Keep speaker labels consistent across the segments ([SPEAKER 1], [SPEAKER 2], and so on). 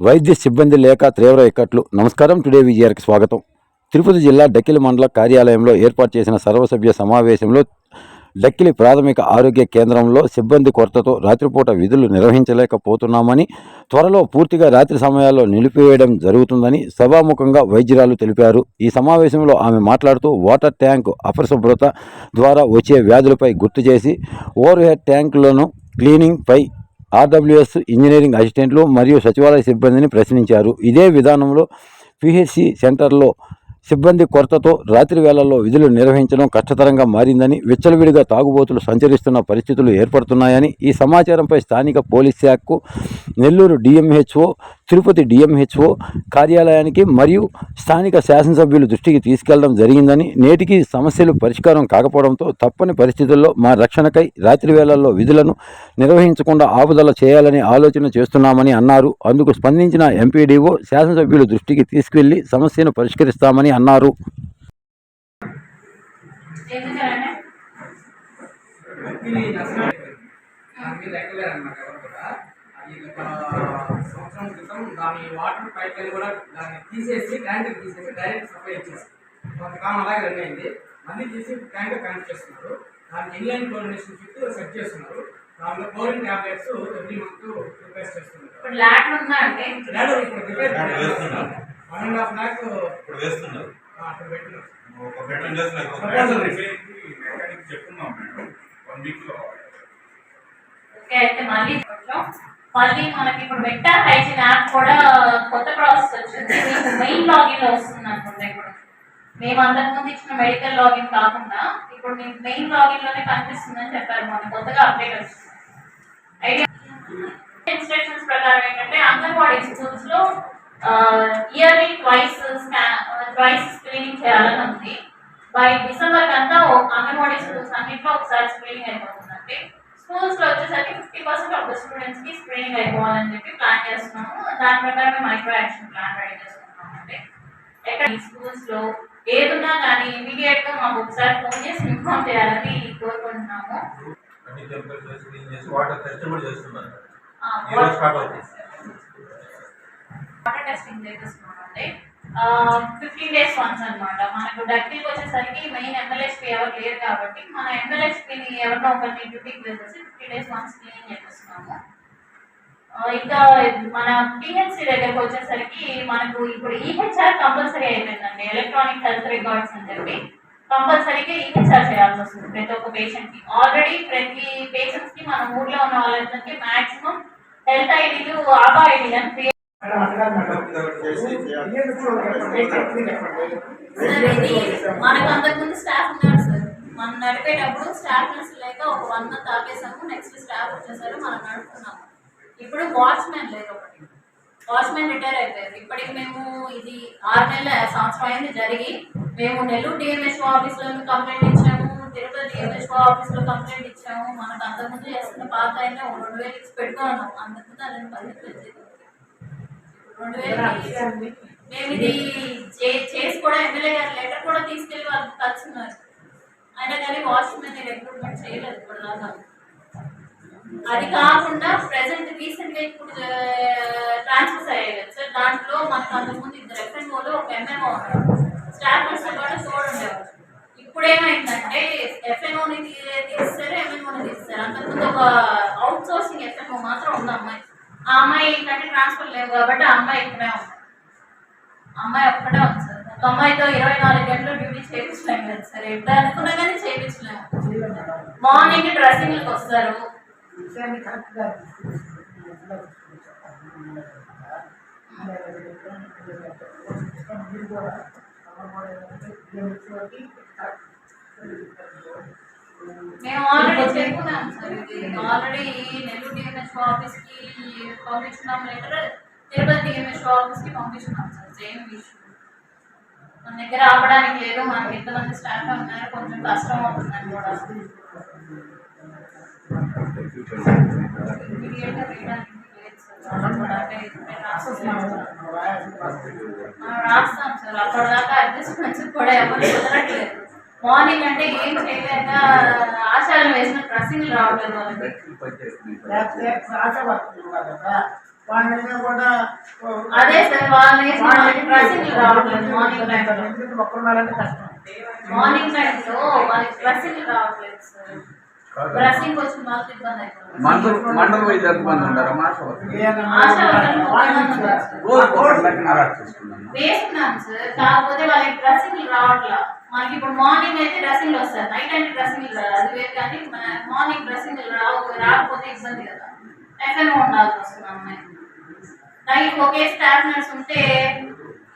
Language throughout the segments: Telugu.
[SPEAKER 1] వైద్య సిబ్బంది లేక తీవ్ర ఇక్కట్లు. నమస్కారం టుడే విజయానికి స్వాగతం. తిరుపతి జిల్లా డక్కిలి మండల కార్యాలయంలో ఏర్పాటు చేసిన సర్వసభ్య సమావేశంలో డక్కిలి ప్రాథమిక ఆరోగ్య కేంద్రంలో సిబ్బంది కొరతతో రాత్రిపూట విధులు నిర్వహించలేకపోతున్నామని త్వరలో పూర్తిగా రాత్రి సమయాల్లో నిలిపివేయడం జరుగుతుందని సభాముఖంగా వైద్యురాలు తెలిపారు. ఈ సమావేశంలో ఆమె మాట్లాడుతూ వాటర్ ట్యాంక్ అపరిశుభ్రత ద్వారా వచ్చే వ్యాధులపై గుర్తు చేసి ఓవర్ హెడ్ ట్యాంకులను క్లీనింగ్పై ఆర్డబ్ల్యూఎస్ ఇంజనీరింగ్ అసిస్టెంట్లు మరియు సచివాలయ సిబ్బందిని ప్రశ్నించారు. ఇదే విధానంలో పిహెచ్సి సెంటర్లో సిబ్బంది కొరతతో రాత్రి వేళల్లో విధులు నిర్వహించడం కష్టతరంగా మారిందని విచ్చలవిడిగా తాగుబోతులు సంచరిస్తున్న పరిస్థితులు ఏర్పడుతున్నాయని ఈ సమాచారంపై స్థానిక పోలీస్ శాఖకు నెల్లూరు డిఎంహెచ్ఓ తిరుపతి డిఎంహెచ్ఓ కార్యాలయానికి మరియు స్థానిక శాసనసభ్యుల దృష్టికి తీసుకెళ్ళడం జరిగిందని నేటికి సమస్యలు పరిష్కారం కాకపోవడంతో తప్పని పరిస్థితుల్లో మా రక్షణకై రాత్రి వేళల్లో విధులను నిర్వహించకుండా ఆపుదల చేయాలని ఆలోచన చేస్తున్నామని అన్నారు. అందుకు స్పందించిన ఎంపీడీఓ శాసనసభ్యుల దృష్టికి తీసుకెళ్ళి సమస్యను పరిష్కరిస్తామని అన్నారు.
[SPEAKER 2] అన్నమాట ఎవరు కూడా. సంవత్సరం క్రితం దాని వాటర్ పైప్ లైన్ కూడా దాన్ని తీసేసి ట్యాంక్ తీసేసి డైరెక్ట్ సప్లై ఇచ్చేసి కొంతకాలం అలాగే రన్ అయింది. మళ్ళీ తీసి ట్యాంక్ కనెక్ట్ చేస్తున్నారు. దానికి ఇన్లైన్ క్లోరినేషన్ చుట్టూ సెట్ చేస్తున్నారు. దానిలో chlorine tablets every month replace చేస్తున్నారు.
[SPEAKER 3] ఇప్పుడు
[SPEAKER 2] repair. One and? Half lakh
[SPEAKER 4] ఇప్పుడు వేస్తున్నారు.
[SPEAKER 2] అక్కడ పెట్టినారు
[SPEAKER 4] ఒక బెటర్ డేస్
[SPEAKER 2] Proposal
[SPEAKER 4] మెకానిక్ చెప్తున్నాం మేడం వన్ వీక్లో
[SPEAKER 3] ఓకే అయితే మళ్ళీ కొంచెం మళ్ళీ మనకి ఇప్పుడు వెక్టర్ హైజీన్ యాప్ కూడా కొత్త ప్రాసెస్ వచ్చింది. మీకు మెయిన్ లాగిన్లో వస్తుంది అనుకుంటా ఇప్పుడు. మేము అంతకుముందు ఇచ్చిన మెడికల్ లాగిన్ కాకుండా ఇప్పుడు మీకు మెయిన్ లాగిన్లోనే కనిపిస్తుందని చెప్పారు మొన్న కొత్తగా అప్డేట్ వచ్చింది. ఐడియా ఇన్స్ట్రక్షన్స్ ప్రకారం ఏంటంటే అంగన్వాడీ స్కూల్స్లో ఇయర్లీ ట్వైస్ ట్వైస్ స్క్రీనింగ్ చేయాలని ఉంది. బై డిసెంబర్ కంతా అంగన్వాడీ స్కూల్స్ అన్నింటిలో ఒకసారి స్క్రీనింగ్ అయిపోతుంది. స్కూల్స్లో వచ్చేసరికి ఫిఫ్టీ పర్సెంట్ ఆఫ్ ద స్టూడెంట్స్కి స్క్రీనింగ్ అయిపోవాలని చెప్పి ప్లాన్ చేస్తున్నాము. దాని ప్రకారం మైక్రో యాక్షన్ ప్లాన్ రెడీ చేసుకుంటున్నాం అండి ఎక్కడ ఈ స్కూల్స్లో ఏదున్నా కానీ ఇమీడియట్గా మాకు ఒకసారి ఫోన్ చేసి ఇన్ఫార్మ్ చేయాలని కోరుకుంటున్నాము.
[SPEAKER 4] వాటర్ టెస్ట్ కూడా చేస్తున్నారు.
[SPEAKER 3] ఆ,
[SPEAKER 4] ఈ రోజు స్టార్ట్ అవుతుంది.
[SPEAKER 3] Water testing fifteen days once అన్నమాట. మనకు డక్టికి వచ్చేసరికి మెయిన్ ఎంఎల్ఎస్పీ ఎవరు లేరు కాబట్టి మన ఎంఎల్ఎస్పీని ఎవరినో ఒకరిని డ్యూటీకి వెళ్ళేసి ఫిఫ్టీన్ డేస్ వన్స్ క్లీన్ చేపిస్తున్నాము ఇంకా మన పిహెచ్సి దగ్గరకు వచ్చేసరికి మనకు ఇప్పుడు ఈహెచ్ఆర్ కంపల్సరీ అయిపోయిందండి. ఎలక్ట్రానిక్ హెల్త్ రికార్డ్స్ అని చెప్పి. కంపల్సరీగా ఈహెచ్ఆర్ చేయాల్సి వస్తుంది ప్రతి ఒక్క పేషెంట్కి. ఆల్రెడీ ప్రతి పేషెంట్స్కి మన ఊర్లో ఉన్న వాళ్ళందరికీ మాక్సిమం హెల్త్ ఐడీలు ఆబా ఐడీలు అని మనకు అంతకుముందు స్టాఫ్ ఉన్నారు సార్. మనం నడిపేటప్పుడు స్టాఫ్ నర్స్ లేక ఒక వన్ మంత్ ఆపేసాము నెక్స్ట్ స్టాఫ్ వచ్చేసారు మనం నడుపుతున్నాము. ఇప్పుడు వాచ్మెన్ లేరు ఒకటి. వాచ్మెన్ రిటైర్ అయిపోయారు. ఇప్పటికి మేము ఇది ఆరు నెలల సంవత్సరం అయింది జరిగి మేము నెల్లూరు డిఎంహెచ్ఓ ఆఫీస్లో కంప్లైంట్ ఇచ్చాము తిరుపతి డిఎంహెచ్ఓ ఆఫీస్లో కంప్లైంట్ ఇచ్చాము. మనకు అంతకుముందు చేస్తున్న పాత అయినా రెండు వేలు ఇచ్చి పెట్టుకున్నాం అంతకుముందు అదే పదిహేను. రెండు వేలు మేము ఇది చే- చేసి కూడా ఎమ్మెల్యే గారి లెటర్ కూడా అయినా కానీ వాచ్మెన్ రిక్రూట్మెంట్ చేయలేదు అది కాకుండా ప్రెసెంట్ రీసెంట్గా ఇప్పుడు ట్రాన్స్ఫర్స్ అయ్యాయి కదా సార్. దాంట్లో మనకు అంతకుముందు ఇద్దరు ఎఫ్ఎంఓలో ఒక ఎంఎంఓ ఉన్నారు. స్టాఫ్ నర్స్ కూడా తోడు ఉండేవారు. ఇప్పుడు ఏమైందంటే ఎఫ్ఎంఓని తీస్తారు ఎంఎంఓని తీస్తారు అంతకుముందు ఒక అవుట్ సోర్సింగ్ ఎఫ్ఎంఓ మాత్రం ఉంది అమ్మాయి ఆ అమ్మాయి ఏంటంటే ట్రాన్స్ఫర్ లేవు కాబట్టి ఆ అమ్మాయి ఇక్కడే ఉంది. ఆ అమ్మాయి ఒక్కటే ఉంది సార్. అమ్మాయితో ఇరవై నాలుగు గంటలు డ్యూటీ చేయించలేము కదా సార్. ఎట్లా అనుకున్నా కానీ చేయించలేము మార్నింగ్ డ్రెస్సింగ్కి వస్తారు. మేము ఆల్రెడీ చెప్పుకున్నాం ఆల్రెడీ నెల్లూరు డిఎంహెచ్ఓ ఆఫీస్కి పంపించున్నాం లెటర్ తిరుపతి డిఎంహెచ్ఓ ఆఫీస్కి పంపించున్నాం సార్. సేమ్ ఇష్యూ మన దగ్గర ఆపడానికి లేదు మనకి ఎంతమంది స్టాఫ్ ఉన్నారు కొంచెం కష్టం అవుతుందని కూడా. లేదు రాస్తాం సార్. అప్పటిదాకా అడ్జస్ట్మెంట్స్ కూడా ఎవరు కుదరట్లేదు. మార్నింగ్ అంటే ఏం చేయలేక ఆచారం వేసిన డ్రెస్సింగ్ రావట్లేదు వాళ్ళకి
[SPEAKER 5] కూడా
[SPEAKER 3] అదే సార్ వాళ్ళని డ్రెస్సింగ్ రావట్లేదు మార్నింగ్ టైం
[SPEAKER 5] ఒక్కరున్నారంటే కష్టం.
[SPEAKER 3] మార్నింగ్ టైం లో వాళ్ళకి డ్రెస్సింగ్ రావట్లేదు సార్. డ్రెస్సింగ్ ఇబ్బంది
[SPEAKER 6] మండల మండల వైద్య మాస
[SPEAKER 3] సార్. కాకపోతే వాళ్ళకి డ్రెస్సింగ్ రావట్లా. మనకి ఇప్పుడు మార్నింగ్ అయితే డ్రెస్సింగ్ వస్తారు నైట్ అంటే డ్రెస్సింగ్ రాదు అది వేరు కానీ మన మార్నింగ్ డ్రెస్సింగ్ రావు రాకపోతే ఇబ్బంది కదా. ఎఫ్ఎన్ ఉండాల్సి వస్తుంది అమ్మాయి నైట్ ఒకే స్టాఫ్ నర్స్ ఉంటే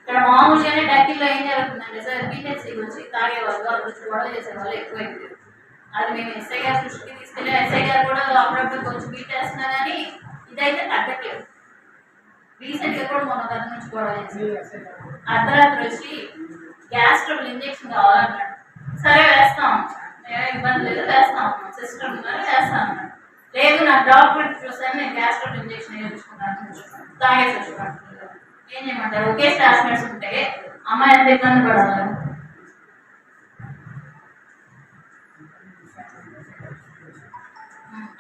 [SPEAKER 3] ఇక్కడ మామూలుగానే డక్కిల్లో ఏం జరుగుతుందంటే సార్ బీహెచ్సి వచ్చి తాగేవాళ్ళు వాళ్ళు వచ్చి గొడవ చేసేవాళ్ళు ఎక్కువైంది అది మేము ఎస్ఐ గారి దృష్టికి తీసుకెళ్ళి ఎస్ఐ గారు కూడా అప్పుడప్పుడు కొంచెం బీట్ కానీ ఇదైతే తగ్గట్లేదు. రీసెంట్గా కూడా మొన్న గత నుంచి గొడవ చేసింది అర్ధరాత్రి వచ్చి గ్యాస్ ట్రబుల్ ఇంజెక్షన్ కావాలన్నాడు సరే వేస్తాం. నేను ఇబ్బంది లేదు వేస్తాం. సిస్టర్ ఉన్నారు వేస్తాం అన్నాడు. లేదు నా డాక్టర్ చూసాను నేను గ్యాస్ ట్రబుల్ ఇంజెక్షన్ వేయించుకున్నాను తాగేసి వచ్చుకున్నాను ఏం చేయమంటారు? ఒకే క్లాస్మేట్స్ ఉంటే అమ్మాయి ఎంత ఇబ్బంది పడాలి?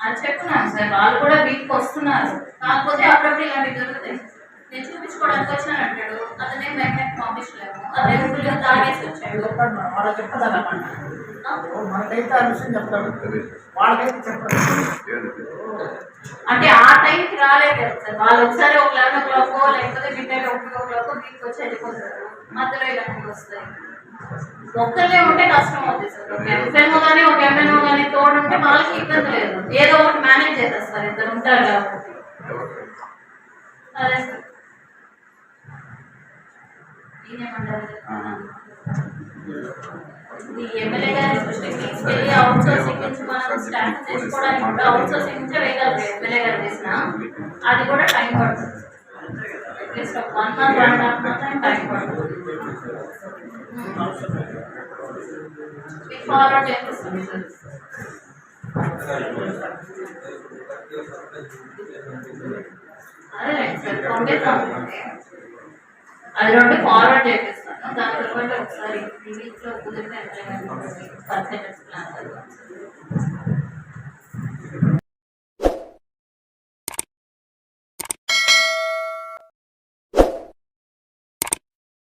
[SPEAKER 3] అది చెప్తున్నాను సార్ వాళ్ళు కూడా వీక్ వస్తున్నారు. కాకపోతే అప్పుడప్పుడు ఇలాంటివి జరుగుతాయి. నేను చూపించుకోవడానికి వచ్చాను అంటాడు. అతనే మెకానిక్ పంపించలేము అదే ఊళ్ళో తాగేసి వచ్చాడు.
[SPEAKER 5] చెప్పండి వాళ్ళకి చెప్తాను అన్నమాట. మనకైతే ఆ విషయం చెప్తాడు. వాళ్ళకైతే చెప్పండి.
[SPEAKER 3] అంటే ఆ టైంకి రాలేదు కదా సార్. వాళ్ళు ఒకసారి ఒక లెవెన్ ఓ క్లాక్ లేకపోతే మిడ్ నైట్ ఒకటి ఓ క్లాక్ వీక్ వచ్చి వెళ్ళిపోతారు. మధ్యలో ఇలాంటివి వస్తాయి. ఒక్కళ్ళే ఉంటే కష్టం అవుతుంది సార్. ఒక ఎంఎల్ఓ కానీ ఒక ఎంఎల్ఓ కానీ తోడు ఉంటే వాళ్ళకి ఇబ్బంది లేదు. ఏదో ఒకటి మేనేజ్ చేసేస్తారు ఇద్దరు ఉంటారు కాబట్టి. అదే సార్. ఎమ్మెల్యే గారి దృష్టికి తీసుకెళ్ళి అవుట్ సోర్సింగ్ నుంచి మనం స్టార్ట్ చేసుకోవడానికి కూడా అవుట్ సోర్సింగ్ నుంచే వేయగలరు ఎమ్మెల్యే గారు చేసిన. అది కూడా టైం పడుతుంది. అట్లీస్ట్ ఒక one month one half month time పడుతుంది. మీకు ఫార్వర్డ్ సార్ అదే సార్ పంపిస్తాం అది రెండు ఫార్వర్డ్ చేపిస్తాను దాని తర్వాత ఒకసారి ఈ వీక్లో కుదిరితే పర్సెంటేజ్ ప్లాన్